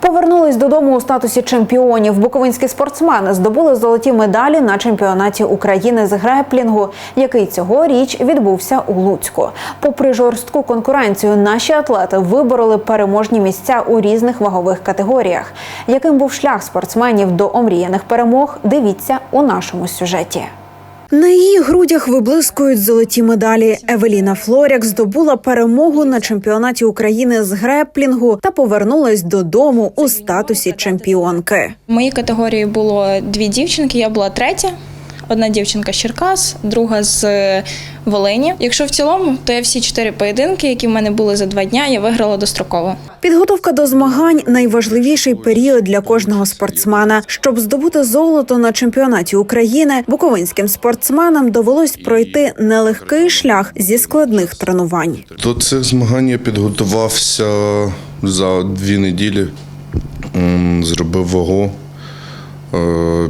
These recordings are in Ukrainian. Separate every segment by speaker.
Speaker 1: Повернулись додому у статусі чемпіонів. Буковинські спортсмени здобули золоті медалі на чемпіонаті України з греплінгу, який цьогоріч відбувся у Луцьку. Попри жорстку конкуренцію, наші атлети вибороли переможні місця у різних вагових категоріях. Яким був шлях спортсменів до омріяних перемог? Дивіться у нашому сюжеті. На її грудях виблискують золоті медалі. Евеліна Флоряк здобула перемогу на чемпіонаті України з греплінгу та повернулась додому у статусі чемпіонки.
Speaker 2: В моїй категорії було дві дівчинки, я була третя. Одна дівчинка з Черкас, друга з Волині. Якщо в цілому, то я всі чотири поєдинки, які в мене були за два дня, я виграла достроково.
Speaker 1: Підготовка до змагань найважливіший період для кожного спортсмена. Щоб здобути золото на чемпіонаті України, буковинським спортсменам довелось пройти нелегкий шлях зі складних тренувань.
Speaker 3: До цих змагань я підготувався за дві неділі, зробив вагу, е,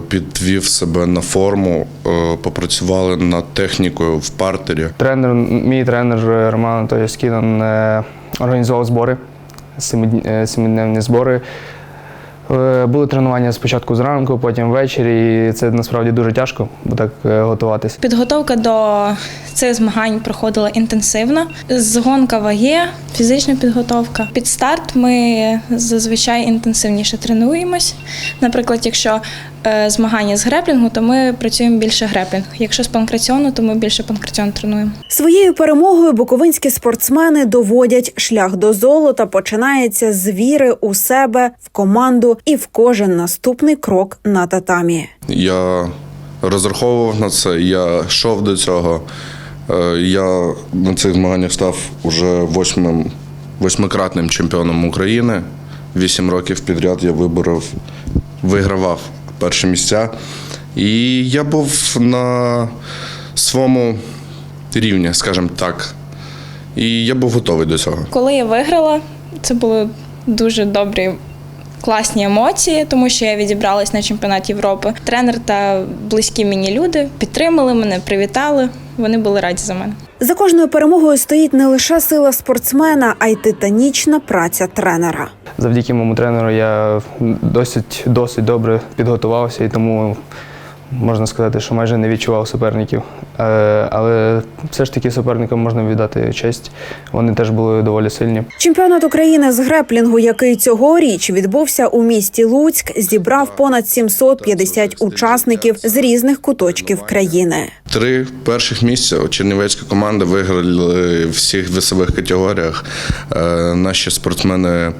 Speaker 3: підвів себе на форму, е, попрацювали над технікою в партері.
Speaker 4: Тренер, мій тренер Роман Анатолійович е, організував збори, е, семидневні збори. Е, Були тренування спочатку зранку, потім ввечері, і це насправді дуже тяжко, бо так готуватися.
Speaker 2: Підготовка до цих змагань проходила інтенсивно. Згонка ваги, фізична підготовка. Під старт ми зазвичай інтенсивніше тренуємось. Наприклад, якщо е, змагання з греплінгу, то ми працюємо більше греплінг. Якщо з панкраціону, то ми більше панкраціон тренуємо.
Speaker 1: Своєю перемогою буковинські спортсмени доводять шлях до золота починається з віри у себе, в команду і в кожен наступний крок на татамі.
Speaker 3: Я розраховував на це, я йшов до цього. Е, Я на цих змаганнях став уже восьмим, восьмикратним чемпіоном України. Вісім років підряд я виборов, вигравав перші місця. І я був на своєму рівні, скажімо так. І я був готовий до цього.
Speaker 2: Коли я виграла, це були дуже добрі. Класні емоції, тому що я відібралась на чемпіонат Європи. Тренер та близькі мені люди підтримали мене, привітали. Вони були раді за мене.
Speaker 1: За кожною перемогою стоїть не лише сила спортсмена, а й титанічна праця тренера.
Speaker 4: Завдяки моєму тренеру я досить, досить добре підготувався і тому можна сказати, що майже не відчував суперників. Е, Але все ж таки суперникам можна віддати честь. Вони теж були доволі сильні.
Speaker 1: Чемпіонат України з греплінгу, який цьогоріч відбувся у місті Луцьк, зібрав понад 750 учасників з різних куточків країни.
Speaker 3: Три перших місця чернівецька команда виграли в всіх весових категоріях. Е, Наші спортсмени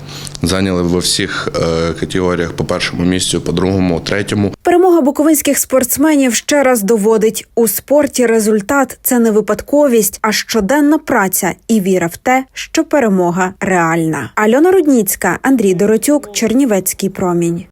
Speaker 3: зайняли во всіх е, категоріях по першому місцю, по другому, третьому.
Speaker 1: Перемога буковинських спортсменів ще раз доводить у спорті. Результат це не випадковість, а щоденна праця і віра в те, що перемога реальна. Альона Рудніцька, Андрій Доротюк, Чернівецький промінь.